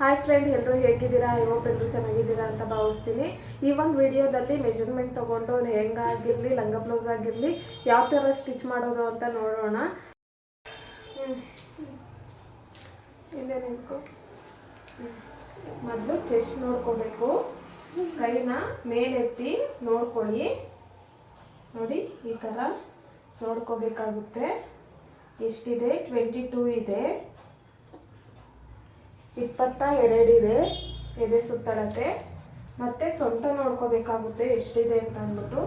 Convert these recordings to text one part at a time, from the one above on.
Hi friend ಎಲ್ಲರೂ ಹೇಗಿದ್ದೀರಾ? I hope ಎಲ್ಲರೂ ಚೆನ್ನಾಗಿದ್ದೀರಾ ಅಂತ ಭಾವಿಸ್ತೀನಿ. ಈ ಒಂದು ವಿಡಿಯೋದಲ್ಲಿ ಮೆಜರ್ಮೆಂಟ್ ತೊಗೊಂಡು ಲೆಹಂಗಾ ಆಗಿರಲಿ ಲಂಗ ಬ್ಲೌಸ್ ಆಗಿರಲಿ, ಯಾವ ಥರ ಸ್ಟಿಚ್ ಮಾಡೋದು ಅಂತ ನೋಡೋಣ. ನಿಂತ್ಕೊ. ಮೊದಲು ಚೆಸ್ಟ್ ನೋಡ್ಕೋಬೇಕು. ಕೈನ ಮೇಲೆತ್ತಿ ನೋಡ್ಕೊಳ್ಳಿ. ನೋಡಿ, ಈ ಥರ ನೋಡ್ಕೋಬೇಕಾಗುತ್ತೆ. ಎಷ್ಟಿದೆ? ಟ್ವೆಂಟಿ ಟೂ ಇದೆ. ಇಪ್ಪತ್ತ ಎರಡಿದೆ ಎದೆ ಸುತ್ತಳತೆ. ಮತ್ತೆ ಸೊಂಟ ನೋಡ್ಕೋಬೇಕಾಗುತ್ತೆ ಎಷ್ಟಿದೆ ಅಂತ ಅಂದ್ಬಿಟ್ಟು.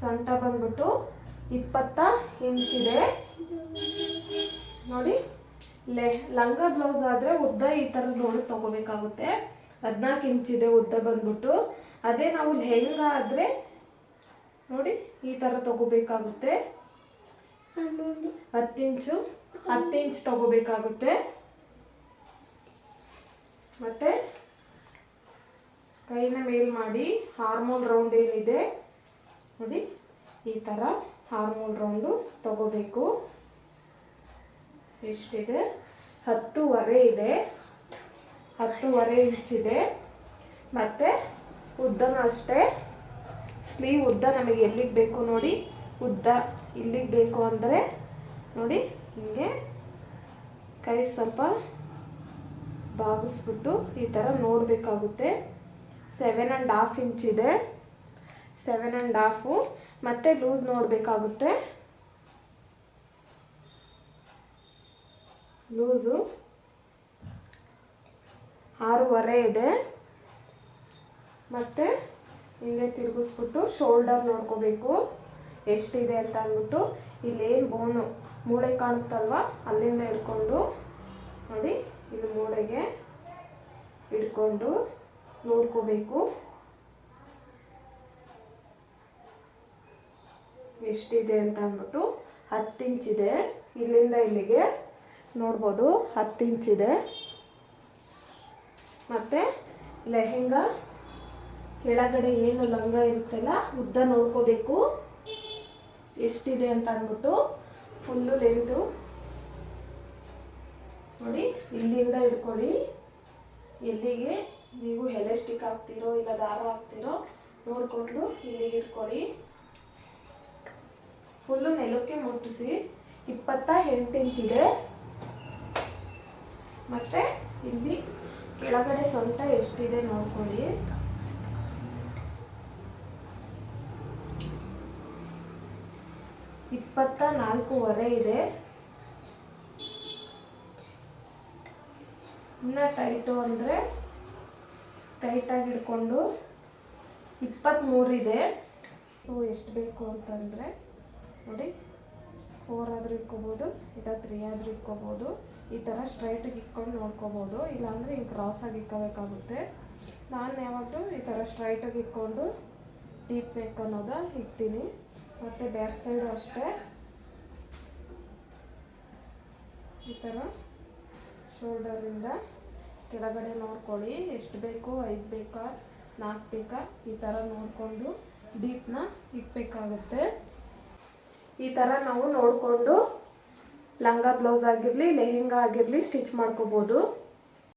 ಸೊಂಟ ಬಂದ್ಬಿಟ್ಟು ಇಪ್ಪತ್ತ ಇಂಚಿದೆ. ನೋಡಿ, ಲೆ, ಲಂಗ ಬ್ಲೌಸ್ ಆದರೆ ಉದ್ದ ಈ ಥರ ನೋಡಿ ತಗೋಬೇಕಾಗುತ್ತೆ. ಹದಿನಾಲ್ಕು ಇಂಚಿದೆ ಉದ್ದ ಬಂದ್ಬಿಟ್ಟು. ಅದೇ ನಾವು ಲೆಹಂಗಾ ಆದರೆ ನೋಡಿ ಈ ಥರ ತಗೋಬೇಕಾಗುತ್ತೆ. ಹತ್ತು ಇಂಚು, ಹತ್ತು ಇಂಚ್ ತಗೋಬೇಕಾಗುತ್ತೆ. ಮತ್ತೆ ಕೈನ ಮೇಲ್ ಮಾಡಿ ಹಾರ್ಮೋಲ್ ರೌಂಡ್ ಏನಿದೆ, ನೋಡಿ, ಈ ಥರ ಹಾರ್ಮೋಲ್ ರೌಂಡು ತಗೋಬೇಕು. ಎಷ್ಟಿದೆ? ಹತ್ತೂವರೆ ಇದೆ. ಹತ್ತೂವರೆ ಇಂಚಿದೆ ಮತ್ತು ಉದ್ದನೂ ಅಷ್ಟೇ. ಸ್ಲೀವ್ ಉದ್ದ ನಮಗೆ ಎಲ್ಲಿಗೆ ಬೇಕು ನೋಡಿ. ಉದ್ದ ಇಲ್ಲಿಗೆ ಬೇಕು ಅಂದರೆ ನೋಡಿ ಹಿಂಗೆ ಕೈ ಸ್ವಲ್ಪ ಬಾಗಿಸ್ಬಿಟ್ಟು ಈ ಥರ ನೋಡಬೇಕಾಗುತ್ತೆ. ಸೆವೆನ್ ಆ್ಯಂಡ್ ಹಾಫ್ ಇಂಚ್ ಇದೆ. ಸೆವೆನ್ ಆ್ಯಂಡ್ ಹಾಫು ಮತ್ತೆ ಲೂಸ್ ನೋಡಬೇಕಾಗುತ್ತೆ. ಲೂಸು ಆರೂವರೆ ಇದೆ. ಮತ್ತು ಹಿಂದೆ ತಿರುಗಿಸ್ಬಿಟ್ಟು ಶೋಲ್ಡರ್ ನೋಡ್ಕೋಬೇಕು. ಎಷ್ಟಿದೆ ಅಂತ ಅಂದ್ಬಿಟ್ಟು ಇಲ್ಲೇನು ಬೋನು ಮೂಳೆ ಕಾಣುತ್ತಲ್ವ? ಅಲ್ಲಿಂದ ಹಿಡ್ಕೊಂಡು ನೋಡಿ, ಇಲ್ಲಿ ಮೂಳೆಗೆ ಹಿಡ್ಕೊಂಡು ನೋಡ್ಕೋಬೇಕು. ಎಷ್ಟಿದೆ ಅಂತ ಅಂದ್ಬಿಟ್ಟು ಹತ್ತು ಇಂಚಿದೆ ಇಲ್ಲಿಂದ ಇಲ್ಲಿಗೆ ನೋಡ್ಬೋದು, ಹತ್ತು ಇಂಚಿದೆ ಮತ್ತು ಲೆಹೆಂಗಾ ಕೆಳಗಡೆ ಏನು ಲಂಗ ಇರುತ್ತಲ್ಲ, ಉದ್ದ ನೋಡ್ಕೋಬೇಕು. ಎಷ್ಟಿದೆ ಅಂತ ಅಂದ್ಬಿಟ್ಟು ಫುಲ್ಲು ಲೆಂತು ನೋಡಿ, ಇಲ್ಲಿಂದ ಹಿಡ್ಕೊಳ್ಳಿ. ಎಲ್ಲಿಗೆ ನೀವು ಎಲೆಸ್ಟಿಕ್ ಹಾಕ್ತಿರೋ ಇಲ್ಲ ದಾರ ಹಾಕ್ತಿರೋ ನೋಡಿಕೊಂಡು ಇಲ್ಲಿಗೆ ಇಟ್ಕೊಳ್ಳಿ ಫುಲ್ಲು ನೆಲಕ್ಕೆ ಮುಟ್ಟಿಸಿ. ಇಪ್ಪತ್ತ ಎಂಟು ಇಂಚಿದೆ ಮತ್ತು ಇಲ್ಲಿ ಕೆಳಗಡೆ ಸೊಂಟ ಎಷ್ಟಿದೆ ನೋಡ್ಕೊಳ್ಳಿ. ಇಪ್ಪತ್ತ ನಾಲ್ಕೂವರೆ ಇದೆ. ಇನ್ನು ಟೈಟು ಅಂದರೆ ಟೈಟಾಗಿ ಹಿಡ್ಕೊಂಡು ಇಪ್ಪತ್ತ್ಮೂರಿದೆ ಇವು ಎಷ್ಟು ಬೇಕು ಅಂತಂದರೆ, ನೋಡಿ ಫೋರ್ ಆದರೂ ಇಕ್ಕೋಬೋದು, ಇಲ್ಲ ತ್ರೀ ಆದರೂ ಇಕ್ಕೋಬೋದು, ಈ ಥರ ಸ್ಟ್ರೈಟಿಗೆ ಇಕ್ಕೊಂಡು ನೋಡ್ಕೋಬೋದು. ಇಲ್ಲಾಂದರೆ ಹಿಂಗೆ ಕ್ರಾಸಾಗಿ ಇಕ್ಕೋಬೇಕಾಗುತ್ತೆ ನಾನು ಯಾವಾಗಲೂ ಈ ಥರ ಸ್ಟ್ರೈಟಾಗಿ ಇಕ್ಕೊಂಡು ಡೀಪ್ ನೆಕ್ ಅನ್ನೋದ ಇಕ್ತೀನಿ ಮತ್ತು ಬ್ಯಾಕ್ ಸೈಡು ಅಷ್ಟೇ. ಈ ಥರ ಶೋಲ್ಡರಿಂದ ಕೆಳಗಡೆ ನೋಡ್ಕೊಳ್ಳಿ, ಎಷ್ಟು ಬೇಕು, ಐದು ಬೇಕಾ, ನಾಲ್ಕು ಬೇಕಾ, ಈ ಥರ ನೋಡಿಕೊಂಡು ಡೀಪ್ನ ಇಕ್ಬೇಕಾಗುತ್ತೆ. ಈ ಥರ ನಾವು ನೋಡಿಕೊಂಡು ಲಂಗ ಬ್ಲೌಸ್ ಆಗಿರಲಿ, ಲೆಹೆಂಗಾ ಆಗಿರಲಿ, ಸ್ಟಿಚ್ ಮಾಡ್ಕೋಬೋದು.